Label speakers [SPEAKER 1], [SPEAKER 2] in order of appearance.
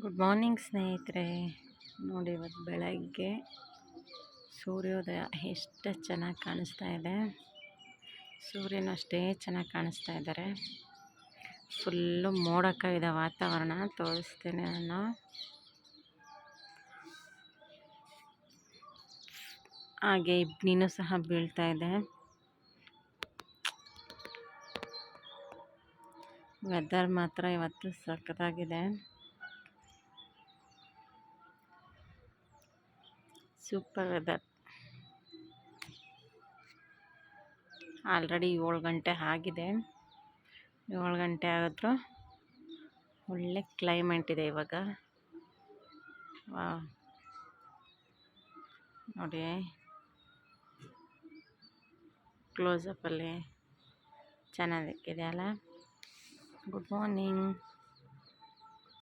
[SPEAKER 1] Good morning ಸ್ನೇಹಿತರೆ. ನೋಡಿ ಇವತ್ತು ಬೆಳಗ್ಗೆ ಸೂರ್ಯೋದಯ ಎಷ್ಟು ಚೆನ್ನಾಗಿ ಕಾಣಿಸ್ತಾ ಇದೆ. ಸೂರ್ಯನ ಅಷ್ಟೇ ಚೆನ್ನಾಗಿ ಕಾಣಿಸ್ತಾ ಇದ್ದಾರೆ. ಫುಲ್ಲು ಮೋಡಕ ವಾತಾವರಣ ತೋರಿಸ್ತೇನೆ ನಾನು. ಹಾಗೆ ಇಬ್ನಿನೂ ಸಹ ಬೀಳ್ತಾ ಇದೆ. ವೆದರ್ ಮಾತ್ರ ಇವತ್ತು ಸಖತ್ತಾಗಿದೆ. ಸೂಪರ್ ವೆದರ್ ಆಲ್ರೆಡಿ ಏಳು ಗಂಟೆ ಆಗಿದೆ. ಏಳು ಗಂಟೆ ಆದರೂ ಒಳ್ಳೆ ಕ್ಲೈಮೇಟ್ ಇದೆ ಇವಾಗ. ನೋಡಿ. ಕ್ಲೋಸಪ್ಪಲ್ಲಿ ಚೆನ್ನಾಗಿಕ್ಕಿದೆ ಅಲ್ಲ ಗುಡ್ ಮಾರ್ನಿಂಗ್